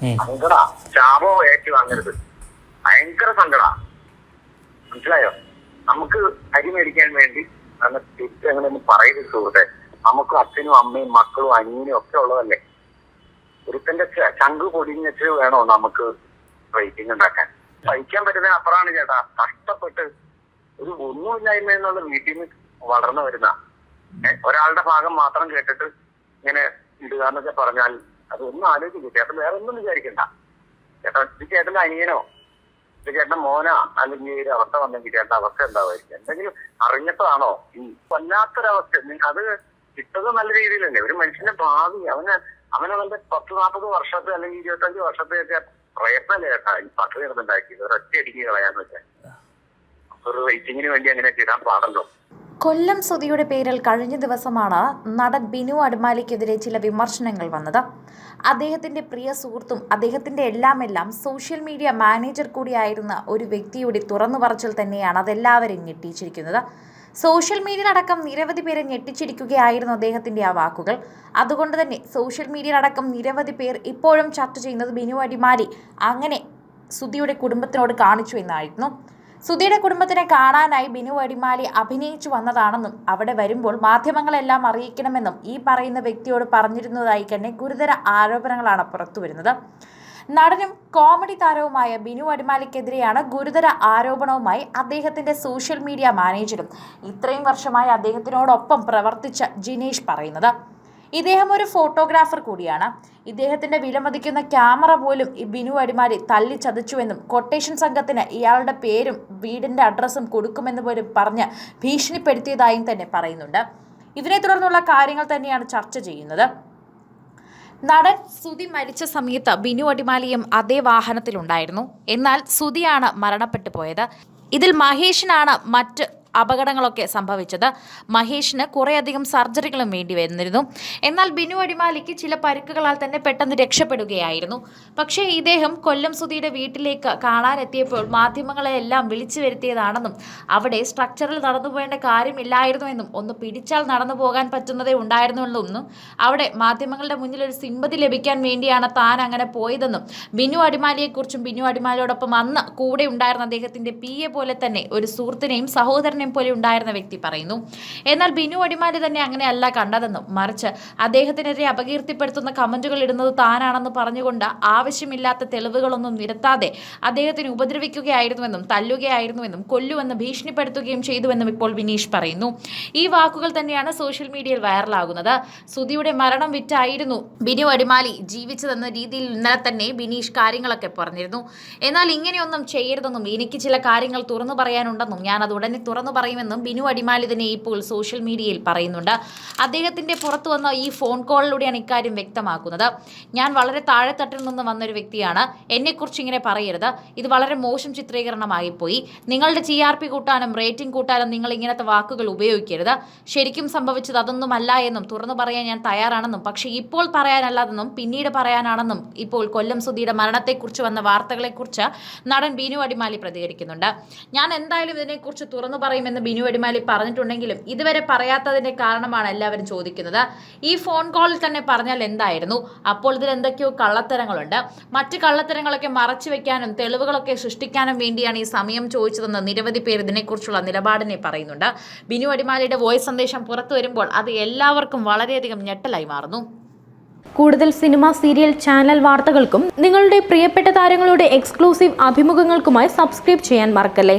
സങ്കടാ. ശാപോ ഏറ്റു വാങ്ങരുത് ഭയങ്കര സങ്കടാ. മനസ്സിലായോ? നമുക്ക് അരി മേടിക്കാൻ വേണ്ടി അന്ന് തിരിച്ചങ്ങനെ പറയരുത് സുഹൃത്തെ. നമുക്ക് അച്ഛനും അമ്മയും മക്കളും അനിയനും ഒക്കെ ഉള്ളതല്ലേ? ഒരുത്തന്റെ ചങ്ക് പൊടിഞ്ഞിട്ട് വേണോ നമുക്ക് റേറ്റിംഗ് ഉണ്ടാക്കാൻ? സഹിക്കാൻ പറ്റുന്ന അപ്പുറമാണ് ചേട്ടാ. കഷ്ടപ്പെട്ട് ഒരു ഒന്നുമില്ലായ്മ എന്നുള്ള വീട്ടിൽ നിന്ന് വളർന്നു വരുന്ന ഒരാളുടെ ഭാഗം മാത്രം കേട്ടിട്ട് ഇങ്ങനെ ഇടുക എന്നൊക്കെ പറഞ്ഞാൽ അത് ഒന്നും ആലോചിക്കും ചേട്ടൻ വേറെ ഒന്നും വിചാരിക്കണ്ട. ചേട്ടൻ ഇത് ചേട്ടന്റെ അനിയനോ? ഇത് ചേട്ടന്റെ മോനോ? അല്ലെങ്കിൽ ഈ ഒരു അവസ്ഥ വന്നെങ്കിൽ ചേട്ടന്റെ അവസ്ഥ എന്താവായിരിക്കും? എന്തെങ്കിലും അറിഞ്ഞിട്ടാണോ? ഈ വല്ലാത്തൊരവസ്ഥ. അത് കിട്ടുന്നത് നല്ല രീതിയിലല്ലേ? ഒരു മനുഷ്യന്റെ ഭാവി അവന് അവനവന്റെ പത്ത് നാൽപ്പത് വർഷത്തെ അല്ലെങ്കിൽ ഇരുപത്തഞ്ച് വർഷത്തെ ഒക്കെ പ്രയത്നമല്ലേ ചേട്ടാ? ഈ പദ്ധതി നടന്നുണ്ടാക്കി ഒരൊറ്റ അടിക്ക് കളയാന്ന് വെച്ചാൽ ഒരു റേറ്റിങ്ങിന് വേണ്ടി അങ്ങനെ ഇടാൻ പാടല്ലോ കൊല്ലം സുധിയുടെ പേരിൽ കഴിഞ്ഞ ദിവസമാണ് നടൻ ബിനു അടിമാലിക്കെതിരെ ചില വിമർശനങ്ങൾ വന്നത്. അദ്ദേഹത്തിന്റെ പ്രിയ സുഹൃത്തും അദ്ദേഹത്തിന്റെ എല്ലാമെല്ലാം സോഷ്യൽ മീഡിയ മാനേജർ കൂടിയായിരുന്ന ഒരു വ്യക്തിയുടെ തുറന്നു പറച്ചിൽ തന്നെയാണ് അതെല്ലാവരും ഞെട്ടിച്ചിരിക്കുന്നത്. സോഷ്യൽ മീഡിയയിലടക്കം നിരവധി പേരെ ഞെട്ടിച്ചിരിക്കുകയായിരുന്നു അദ്ദേഹത്തിന്റെ ആ വാക്കുകൾ. അതുകൊണ്ട് തന്നെ സോഷ്യൽ അടക്കം നിരവധി പേർ ഇപ്പോഴും ചർച്ച ചെയ്യുന്നത് ബിനു അടിമാലി അങ്ങനെ സുധിയുടെ കുടുംബത്തിനോട് കാണിച്ചു എന്നായിരുന്നു. സുധിയുടെ കുടുംബത്തിനെ കാണാനായി ബിനു അടിമാലി അഭിനയിച്ചു വന്നതാണെന്നും അവിടെ വരുമ്പോൾ മാധ്യമങ്ങളെല്ലാം അറിയിക്കണമെന്നും ഈ പറയുന്ന വ്യക്തിയോട് പറഞ്ഞിരുന്നതായി തന്നെ ഗുരുതര ആരോപണങ്ങളാണ് പുറത്തുവരുന്നത് നടനും കോമഡി താരവുമായ ബിനു അടിമാലിക്കെതിരെയാണ് ഗുരുതര ആരോപണവുമായി അദ്ദേഹത്തിന്റെ സോഷ്യൽ മീഡിയ മാനേജരും ഇത്രയും വർഷമായി അദ്ദേഹത്തിനോടൊപ്പം പ്രവർത്തിച്ച ജിനേഷ് പറയുന്നത്. ഇദ്ദേഹം ഒരു ഫോട്ടോഗ്രാഫർ കൂടിയാണ്. ഇദ്ദേഹത്തിന്റെ വിലമതിക്കുന്ന ക്യാമറ പോലും ബിനു അടിമാലി തല്ലി ചതച്ചുവെന്നും കൊട്ടേഷൻ സംഘത്തിന് ഇയാളുടെ പേരും വീടിന്റെ അഡ്രസ്സും കൊടുക്കുമെന്ന് പോലും പറഞ്ഞ് ഭീഷണിപ്പെടുത്തിയതായും തന്നെ പറയുന്നുണ്ട്. ഇതിനെ തുടർന്നുള്ള കാര്യങ്ങൾ തന്നെയാണ് ചർച്ച ചെയ്യുന്നത്. നടൻ സുതി മരിച്ച സമയത്ത് ബിനു അടിമാലിയും അതേ വാഹനത്തിലുണ്ടായിരുന്നു. എന്നാൽ സുതിയാണ് മരണപ്പെട്ടു പോയത് ഇതിൽ മഹേഷിനാണ് മറ്റ് അപകടങ്ങളൊക്കെ സംഭവിച്ചത്. മഹേഷിന് കുറേയധികം സർജറികളും വേണ്ടി വന്നിരുന്നു എന്നാൽ ബിനു അടിമാലിക്ക് ചില പരുക്കുകളാൽ തന്നെ പെട്ടെന്ന് രക്ഷപ്പെടുകയായിരുന്നു. പക്ഷേ ഇദ്ദേഹം കൊല്ലം സുധിയുടെ വീട്ടിലേക്ക് കാണാനെത്തിയപ്പോൾ മാധ്യമങ്ങളെ എല്ലാം വിളിച്ചു വരുത്തിയതാണെന്നും അവിടെ സ്ട്രക്ചറിൽ നടന്നു പോകേണ്ട കാര്യമില്ലായിരുന്നുവെന്നും ഒന്ന് പിടിച്ചാൽ നടന്നു പോകാൻ പറ്റുന്നതേ ഉണ്ടായിരുന്നുള്ളൂന്നും അവിടെ മാധ്യമങ്ങളുടെ മുന്നിൽ ഒരു സിമ്പതി ലഭിക്കാൻ വേണ്ടിയാണ് താൻ അങ്ങനെ പോയതെന്നും ബിനു അടിമാലിയെക്കുറിച്ചും ബിനു അടിമാലിയോടൊപ്പം അന്ന് കൂടെ ഉണ്ടായിരുന്ന അദ്ദേഹത്തിന്റെ പി എ പോലെ തന്നെ ഒരു സുഹൃത്തിനെയും സഹോദരനെയും പോലെ ഉണ്ടായിരുന്ന വ്യക്തി പറയുന്നു എന്നാൽ ബിനു അടിമാലി തന്നെ അങ്ങനെയല്ല കണ്ടതെന്നും മറിച്ച് അദ്ദേഹത്തിനെതിരെ അപകീർത്തിപ്പെടുത്തുന്ന കമന്റുകൾ ഇടുന്നത് താനാണെന്ന് പറഞ്ഞുകൊണ്ട് ആവശ്യമില്ലാത്ത തെളിവുകളൊന്നും നിരത്താതെ അദ്ദേഹത്തിന് ഉപദ്രവിക്കുകയായിരുന്നുവെന്നും തല്ലുകയായിരുന്നുവെന്നും കൊല്ലുവെന്ന് ഭീഷണിപ്പെടുത്തുകയും ചെയ്തുവെന്നും ഇപ്പോൾ വിനീഷ് പറയുന്നു. ഈ വാക്കുകൾ തന്നെയാണ് സോഷ്യൽ മീഡിയയിൽ വൈറലാകുന്നത്. സുധിയുടെ മരണം വിറ്റായിരുന്നു ബിനു അടിമാലി ജീവിച്ചതെന്ന രീതിയിൽ ഇന്നലെ തന്നെ ബിനീഷ് കാര്യങ്ങളൊക്കെ പറഞ്ഞിരുന്നു. എന്നാൽ ഇങ്ങനെയൊന്നും ചെയ്യരുതെന്നും എനിക്ക് ചില കാര്യങ്ങൾ തുറന്നു പറയാനുണ്ടെന്നും ഞാൻ അത് ഉടനെ തുറന്നു പറയുമെന്നും ബിനു അടിമാലി തന്നെ ഇപ്പോൾ സോഷ്യൽ മീഡിയയിൽ പറയുന്നുണ്ട്. അദ്ദേഹത്തിന്റെ പുറത്തു വന്ന ഈ ഫോൺ കോളിലൂടെയാണ് ഇക്കാര്യം വ്യക്തമാക്കുന്നത്. ഞാൻ വളരെ താഴെത്തട്ടിൽ നിന്ന് വന്നൊരു വ്യക്തിയാണ്. എന്നെക്കുറിച്ച് ഇങ്ങനെ പറയരുത്. ഇത് വളരെ മോശം ചിത്രീകരണമായി പോയി നിങ്ങളുടെ ജി ആർ പി കൂട്ടാനും റേറ്റിംഗ് കൂട്ടാനും നിങ്ങൾ ഇങ്ങനത്തെ വാക്കുകൾ ഉപയോഗിക്കരുത്. ശരിക്കും സംഭവിച്ചത് അതൊന്നുമല്ല എന്നും തുറന്നു പറയാൻ ഞാൻ തയ്യാറാണെന്നും പക്ഷേ ഇപ്പോൾ പറയാനല്ലാതെന്നും പിന്നീട് പറയാനാണെന്നും ഇപ്പോൾ കൊല്ലം സുധിയുടെ മരണത്തെക്കുറിച്ച് വന്ന വാർത്തകളെക്കുറിച്ച് നടൻ ബീനു അടിമാലി പ്രതികരിക്കുന്നുണ്ട്. ഞാൻ എന്തായാലും ഇതിനെക്കുറിച്ച് തുറന്നു പറയുമെന്ന് ബിനു അടിമാലി പറഞ്ഞിട്ടുണ്ടെങ്കിലും ഇതുവരെ പറയാത്തതിന്റെ കാരണമാണ് എല്ലാവരും ചോദിക്കുന്നത്. ഈ ഫോൺ കോളിൽ തന്നെ പറഞ്ഞാൽ എന്തായിരുന്നു? അപ്പോൾ ഇതിൽ എന്തൊക്കെയോ കള്ളത്തരങ്ങളുണ്ട്. മറ്റ് കള്ളത്തരങ്ങളൊക്കെ മറച്ചു വെക്കാനും തെളിവുകളൊക്കെ സൃഷ്ടിക്കാനും വേണ്ടിയാണ് ഈ സമയം ചോദിച്ചതെന്ന് നിരവധി പേർ ഇതിനെക്കുറിച്ചുള്ള നിലപാടിനെ പറയുന്നുണ്ട്. ബിനു അടിമാലിയുടെ വോയിസ് സന്ദേശം പുറത്തു വരുമ്പോൾ അത് എല്ലാവർക്കും വളരെയധികം ഞെട്ടലായി മാറുന്നു. കൂടുതൽ സിനിമ സീരിയൽ ചാനൽ വാർത്തകൾക്കും നിങ്ങളുടെ പ്രിയപ്പെട്ട താരങ്ങളുടെ എക്സ്ക്ലൂസീവ് അഭിമുഖങ്ങൾക്കുമായി സബ്സ്ക്രൈബ് ചെയ്യാൻ മറക്കല്ലേ?